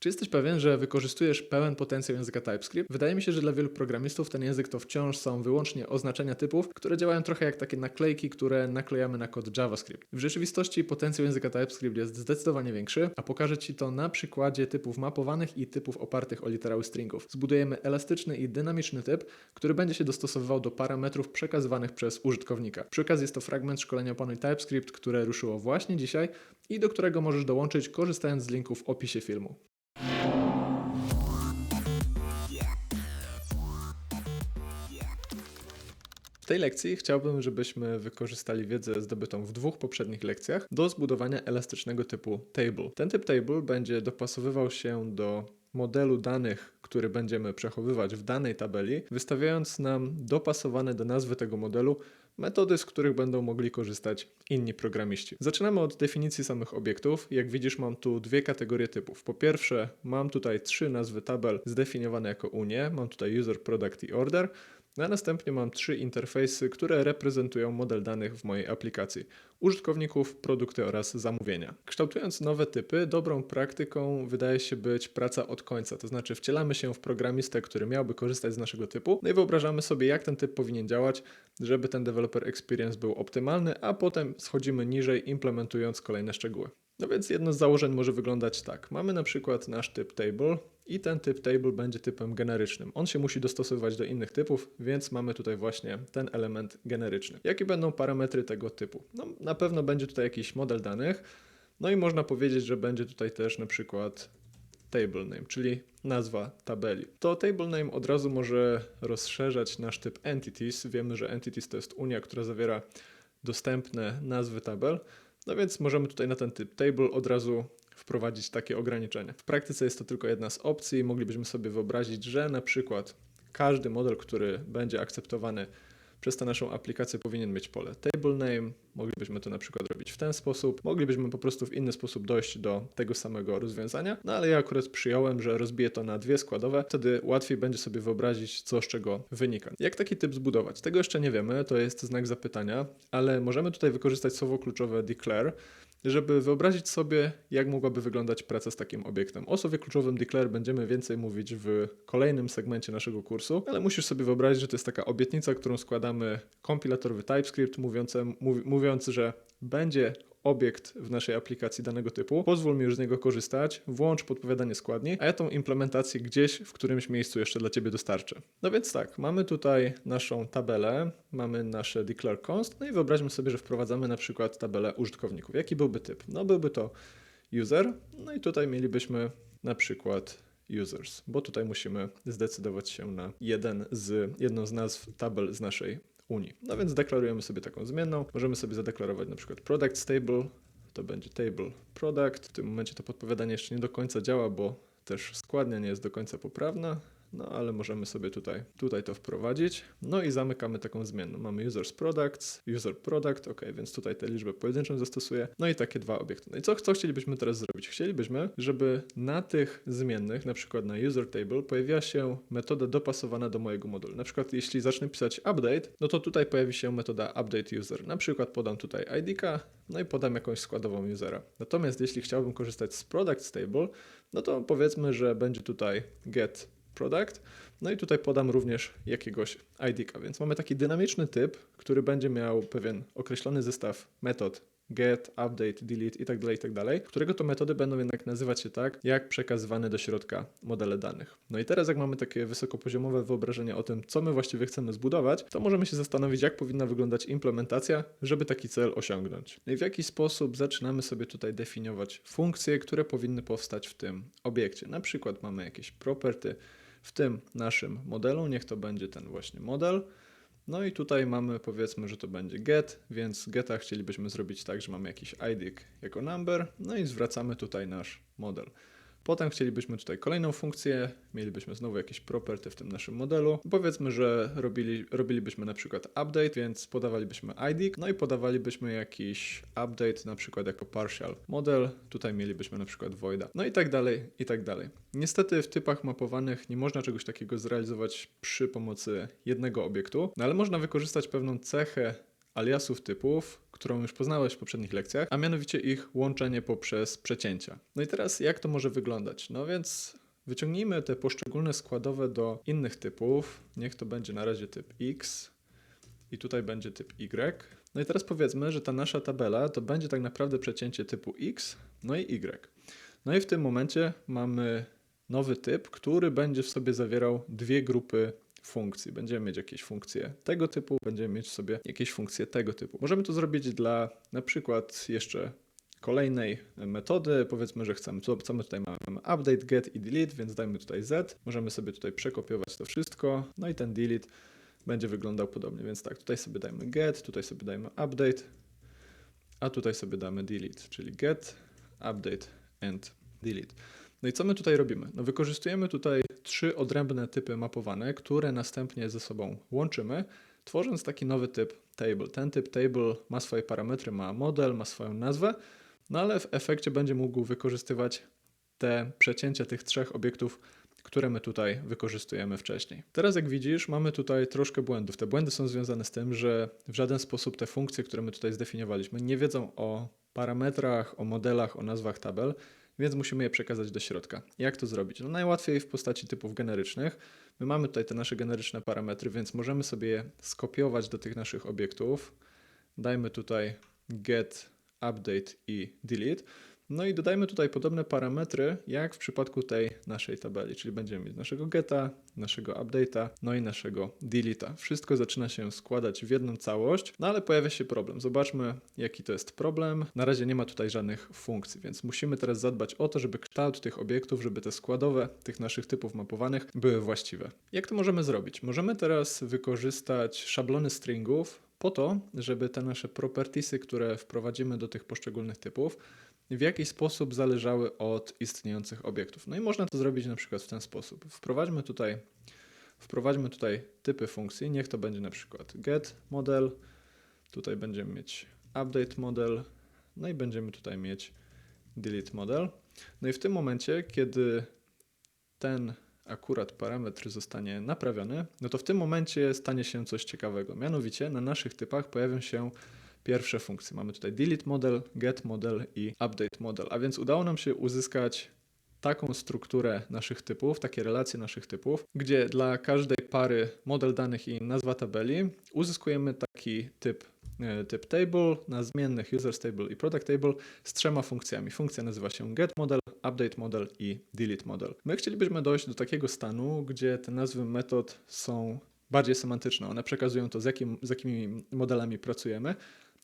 Czy jesteś pewien, że wykorzystujesz pełen potencjał języka TypeScript? Wydaje mi się, że dla wielu programistów ten język to wciąż są wyłącznie oznaczenia typów, które działają trochę jak takie naklejki, które naklejamy na kod JavaScript. W rzeczywistości potencjał języka TypeScript jest zdecydowanie większy, a pokażę Ci to na przykładzie typów mapowanych i typów opartych o literały stringów. Zbudujemy elastyczny i dynamiczny typ, który będzie się dostosowywał do parametrów przekazywanych przez użytkownika. Przy okazji jest to fragment szkolenia Opanuj TypeScript, które ruszyło właśnie dzisiaj i do którego możesz dołączyć korzystając z linku w opisie filmu. Tej lekcji chciałbym, żebyśmy wykorzystali wiedzę zdobytą w dwóch poprzednich lekcjach do zbudowania elastycznego typu table. Ten typ table będzie dopasowywał się do modelu danych, który będziemy przechowywać w danej tabeli, wystawiając nam dopasowane do nazwy tego modelu metody, z których będą mogli korzystać inni programiści. Zaczynamy od definicji samych obiektów. Jak widzisz, mam tu dwie kategorie typów. Po pierwsze, mam tutaj trzy nazwy tabel zdefiniowane jako unie. Mam tutaj user, product i order. A następnie mam trzy interfejsy, które reprezentują model danych w mojej aplikacji: użytkowników, produkty oraz zamówienia. Kształtując nowe typy, dobrą praktyką wydaje się być praca od końca, to znaczy wcielamy się w programistę, który miałby korzystać z naszego typu, no i wyobrażamy sobie, jak ten typ powinien działać, żeby ten developer experience był optymalny, a potem schodzimy niżej, implementując kolejne szczegóły. No więc jedno z założeń może wyglądać tak. Mamy na przykład nasz typ table i ten typ table będzie typem generycznym. On się musi dostosowywać do innych typów, więc mamy tutaj właśnie ten element generyczny. Jakie będą parametry tego typu? No, na pewno będzie tutaj jakiś model danych, no i można powiedzieć, że będzie tutaj też na przykład table name, czyli nazwa tabeli. To table name od razu może rozszerzać nasz typ entities. Wiemy, że entities to jest unia, która zawiera dostępne nazwy tabel. No więc możemy tutaj na ten typ table od razu wprowadzić takie ograniczenia. W praktyce jest to tylko jedna z opcji. Moglibyśmy sobie wyobrazić, że na przykład każdy model, który będzie akceptowany przez tę naszą aplikację powinien mieć pole table name. Moglibyśmy to na przykład robić w ten sposób. Moglibyśmy po prostu w inny sposób dojść do tego samego rozwiązania. No ale ja akurat przyjąłem, że rozbiję to na dwie składowe. Wtedy łatwiej będzie sobie wyobrazić, co z czego wynika. Jak taki typ zbudować? Tego jeszcze nie wiemy, to jest znak zapytania, ale możemy tutaj wykorzystać słowo kluczowe declare żeby wyobrazić sobie, jak mogłaby wyglądać praca z takim obiektem. O słowie kluczowym declare będziemy więcej mówić w kolejnym segmencie naszego kursu, ale musisz sobie wyobrazić, że to jest taka obietnica, którą składamy kompilatorowy TypeScript, mówiąc, mówiąc że będzie obiekt w naszej aplikacji danego typu, pozwól mi już z niego korzystać, włącz podpowiadanie składni, a ja tą implementację gdzieś w którymś miejscu jeszcze dla Ciebie dostarczę. No więc tak, mamy tutaj naszą tabelę, mamy nasze declare const, no i wyobraźmy sobie, że wprowadzamy na przykład tabelę użytkowników. Jaki byłby typ? No byłby to user, no i tutaj mielibyśmy na przykład users, bo tutaj musimy zdecydować się na jeden z, jedną z nazw tabel z naszej Unii. No więc deklarujemy sobie taką zmienną. Możemy sobie zadeklarować na przykład product stable, to będzie table product. W tym momencie to podpowiadanie jeszcze nie do końca działa, bo też składnia nie jest do końca poprawna. No ale możemy sobie tutaj, tutaj to wprowadzić. No i zamykamy taką zmienną. Mamy users products, user product, ok, więc tutaj tę liczbę pojedynczą zastosuję. No i takie dwa obiekty. No i co, co chcielibyśmy teraz zrobić? Chcielibyśmy, żeby na tych zmiennych, na przykład na user table, pojawiła się metoda dopasowana do mojego modulu. Na przykład jeśli zacznę pisać update, no to tutaj pojawi się metoda update user. Na przykład podam tutaj id no i podam jakąś składową usera. Natomiast jeśli chciałbym korzystać z product stable, no to powiedzmy, że będzie tutaj get product. No i tutaj podam również jakiegoś ID-ka, więc mamy taki dynamiczny typ, który będzie miał pewien określony zestaw metod get, update, delete itd., tak itd., tak którego to metody będą jednak nazywać się tak, jak przekazywane do środka modele danych. No i teraz jak mamy takie wysokopoziomowe wyobrażenie o tym, co my właściwie chcemy zbudować, to możemy się zastanowić, jak powinna wyglądać implementacja, żeby taki cel osiągnąć. No i w jaki sposób zaczynamy sobie tutaj definiować funkcje, które powinny powstać w tym obiekcie. Na przykład mamy jakieś property, w tym naszym modelu. Niech to będzie ten właśnie model. No i tutaj mamy powiedzmy, że to będzie get, więc geta chcielibyśmy zrobić tak, że mamy jakiś id jako number, no i zwracamy tutaj nasz model. Potem chcielibyśmy tutaj kolejną funkcję, mielibyśmy znowu jakieś property w tym naszym modelu. Powiedzmy, że robili, robilibyśmy na przykład update, więc podawalibyśmy ID, no i podawalibyśmy jakiś update na przykład jako partial model. Tutaj mielibyśmy na przykład voida. No i tak dalej, i tak dalej. Niestety w typach mapowanych nie można czegoś takiego zrealizować przy pomocy jednego obiektu, no ale można wykorzystać pewną cechę aliasów typów, którą już poznałeś w poprzednich lekcjach, a mianowicie ich łączenie poprzez przecięcia. No i teraz jak to może wyglądać? No więc wyciągnijmy te poszczególne składowe do innych typów. Niech to będzie na razie typ X i tutaj będzie typ Y. No i teraz powiedzmy, że ta nasza tabela to będzie tak naprawdę przecięcie typu X, no i Y. No i w tym momencie mamy nowy typ, który będzie w sobie zawierał dwie grupy funkcji. Będziemy mieć jakieś funkcje tego typu, będziemy mieć sobie jakieś funkcje tego typu. Możemy to zrobić dla na przykład jeszcze kolejnej metody. Powiedzmy, że chcemy, co, my tutaj? Mamy update, get i delete, więc dajmy tutaj z. Możemy sobie tutaj przekopiować to wszystko. No i ten delete będzie wyglądał podobnie. Więc tak, tutaj sobie dajmy get, tutaj sobie dajmy update, a tutaj sobie damy delete, czyli get, update and delete. No i co my tutaj robimy? No wykorzystujemy tutaj trzy odrębne typy mapowane, które następnie ze sobą łączymy, tworząc taki nowy typ table. Ten typ table ma swoje parametry, ma model, ma swoją nazwę, no ale w efekcie będzie mógł wykorzystywać te przecięcia tych trzech obiektów, które my tutaj wykorzystujemy wcześniej. Teraz jak widzisz, mamy tutaj troszkę błędów. Te błędy są związane z tym, że w żaden sposób te funkcje, które my tutaj zdefiniowaliśmy, nie wiedzą o parametrach, o modelach, o nazwach tabel, więc musimy je przekazać do środka. Jak to zrobić? No najłatwiej w postaci typów generycznych. My mamy tutaj te nasze generyczne parametry, więc możemy sobie je skopiować do tych naszych obiektów. Dajmy tutaj get, update i delete. No i dodajmy tutaj podobne parametry, jak w przypadku tej naszej tabeli, czyli będziemy mieć naszego geta, naszego update'a, no i naszego delete'a. Wszystko zaczyna się składać w jedną całość, no ale pojawia się problem. Zobaczmy, jaki to jest problem. Na razie nie ma tutaj żadnych funkcji, więc musimy teraz zadbać o to, żeby kształt tych obiektów, żeby te składowe tych naszych typów mapowanych były właściwe. Jak to możemy zrobić? Możemy teraz wykorzystać szablony stringów po to, żeby te nasze propertiesy, które wprowadzimy do tych poszczególnych typów, w jaki sposób zależały od istniejących obiektów. No i można to zrobić na przykład w ten sposób. Wprowadźmy tutaj, wprowadźmy tutaj typy funkcji. Niech to będzie na przykład get model, tutaj będziemy mieć update model, no i będziemy tutaj mieć delete model. No i w tym momencie, kiedy ten akurat parametr zostanie naprawiony, no to w tym momencie stanie się coś ciekawego. Mianowicie na naszych typach pojawią się pierwsze funkcje. Mamy tutaj delete model, get model i update model, a więc udało nam się uzyskać taką strukturę naszych typów, takie relacje naszych typów, gdzie dla każdej pary model danych i nazwa tabeli uzyskujemy taki typ e, typ table na zmiennych users table i product table z trzema funkcjami. Funkcja nazywa się get model, update model i delete model. My chcielibyśmy dojść do takiego stanu, gdzie te nazwy metod są bardziej semantyczne. One przekazują to, z, jakim, z jakimi modelami pracujemy,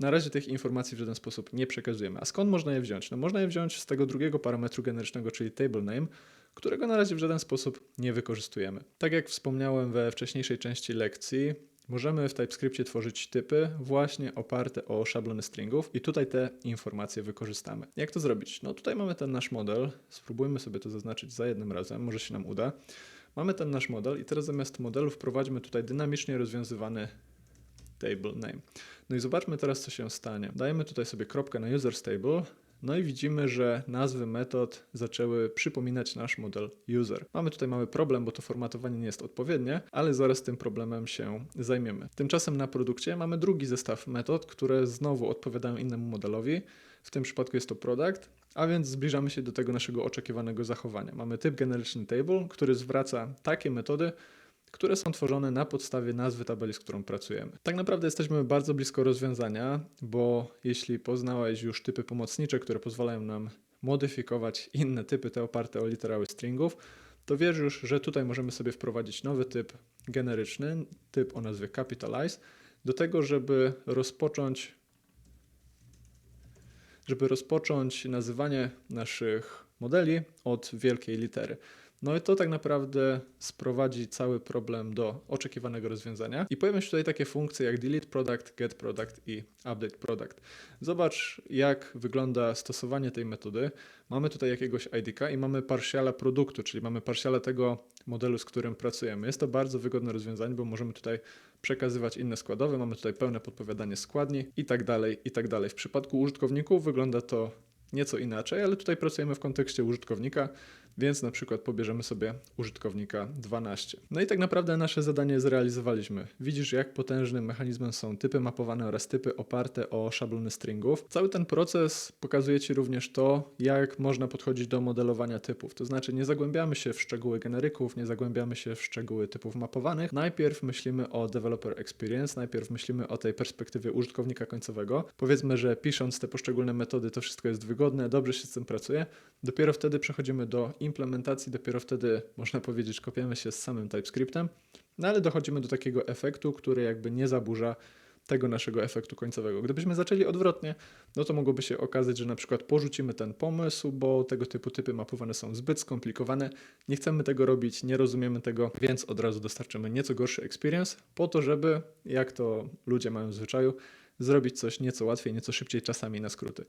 na razie tych informacji w żaden sposób nie przekazujemy. A skąd można je wziąć? No można je wziąć z tego drugiego parametru generycznego, czyli table name, którego na razie w żaden sposób nie wykorzystujemy. Tak jak wspomniałem we wcześniejszej części lekcji, możemy w TypeScriptie tworzyć typy właśnie oparte o szablony stringów i tutaj te informacje wykorzystamy. Jak to zrobić? No tutaj mamy ten nasz model, spróbujmy sobie to zaznaczyć za jednym razem, może się nam uda. Mamy ten nasz model i teraz zamiast modelu wprowadźmy tutaj dynamicznie rozwiązywany table name. No i zobaczmy teraz, co się stanie. Dajemy tutaj sobie kropkę na users table, no i widzimy, że nazwy metod zaczęły przypominać nasz model user. Mamy tutaj mały problem, bo to formatowanie nie jest odpowiednie, ale zaraz tym problemem się zajmiemy. Tymczasem na produkcie mamy drugi zestaw metod, które znowu odpowiadają innemu modelowi. W tym przypadku jest to product, a więc zbliżamy się do tego naszego oczekiwanego zachowania. Mamy typ generyczny table, który zwraca takie metody, które są tworzone na podstawie nazwy tabeli, z którą pracujemy. Tak naprawdę jesteśmy bardzo blisko rozwiązania, bo jeśli poznałeś już typy pomocnicze, które pozwalają nam modyfikować inne typy, te oparte o literały stringów, to wiesz już, że tutaj możemy sobie wprowadzić nowy typ generyczny, typ o nazwie capitalize, do tego, żeby rozpocząć żeby rozpocząć nazywanie naszych modeli od wielkiej litery. No i to tak naprawdę sprowadzi cały problem do oczekiwanego rozwiązania. I pojawią się tutaj takie funkcje jak delete product, get product i update product. Zobacz, jak wygląda stosowanie tej metody. Mamy tutaj jakiegoś IDK i mamy partiala produktu, czyli mamy partiala tego modelu, z którym pracujemy. Jest to bardzo wygodne rozwiązanie, bo możemy tutaj przekazywać inne składowe, mamy tutaj pełne podpowiadanie składni i tak dalej, i tak dalej. W przypadku użytkowników wygląda to nieco inaczej, ale tutaj pracujemy w kontekście użytkownika, więc na przykład pobierzemy sobie użytkownika 12. No i tak naprawdę nasze zadanie zrealizowaliśmy. Widzisz, jak potężnym mechanizmem są typy mapowane oraz typy oparte o szablony stringów. Cały ten proces pokazuje Ci również to, jak można podchodzić do modelowania typów. To znaczy, nie zagłębiamy się w szczegóły generyków, nie zagłębiamy się w szczegóły typów mapowanych. Najpierw myślimy o developer experience, najpierw myślimy o tej perspektywie użytkownika końcowego. Powiedzmy, że pisząc te poszczególne metody, to wszystko jest wygodne, dobrze się z tym pracuje. Dopiero wtedy przechodzimy do implementacji, dopiero wtedy można powiedzieć, kopiemy się z samym TypeScriptem, no ale dochodzimy do takiego efektu, który jakby nie zaburza tego naszego efektu końcowego. Gdybyśmy zaczęli odwrotnie, no to mogłoby się okazać, że na przykład porzucimy ten pomysł, bo tego typu typy mapowane są zbyt skomplikowane, nie chcemy tego robić, nie rozumiemy tego, więc od razu dostarczymy nieco gorszy experience, po to, żeby, jak to ludzie mają w zwyczaju, zrobić coś nieco łatwiej, nieco szybciej, czasami na skróty.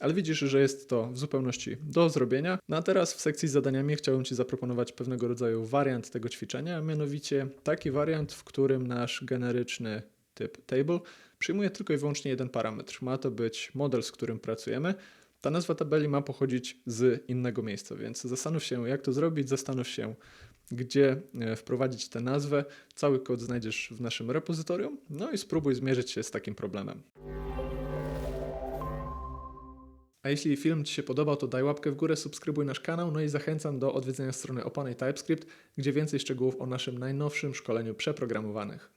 Ale widzisz, że jest to w zupełności do zrobienia. No a teraz w sekcji z zadaniami chciałbym Ci zaproponować pewnego rodzaju wariant tego ćwiczenia, a mianowicie taki wariant, w którym nasz generyczny typ table przyjmuje tylko i wyłącznie jeden parametr. Ma to być model, z którym pracujemy. Ta nazwa tabeli ma pochodzić z innego miejsca, więc zastanów się, jak to zrobić, zastanów się, gdzie e, wprowadzić tę nazwę. Cały kod znajdziesz w naszym repozytorium, no i spróbuj zmierzyć się z takim problemem. A jeśli film Ci się podobał, to daj łapkę w górę, subskrybuj nasz kanał, no i zachęcam do odwiedzenia strony Opany TypeScript, gdzie więcej szczegółów o naszym najnowszym szkoleniu przeprogramowanych.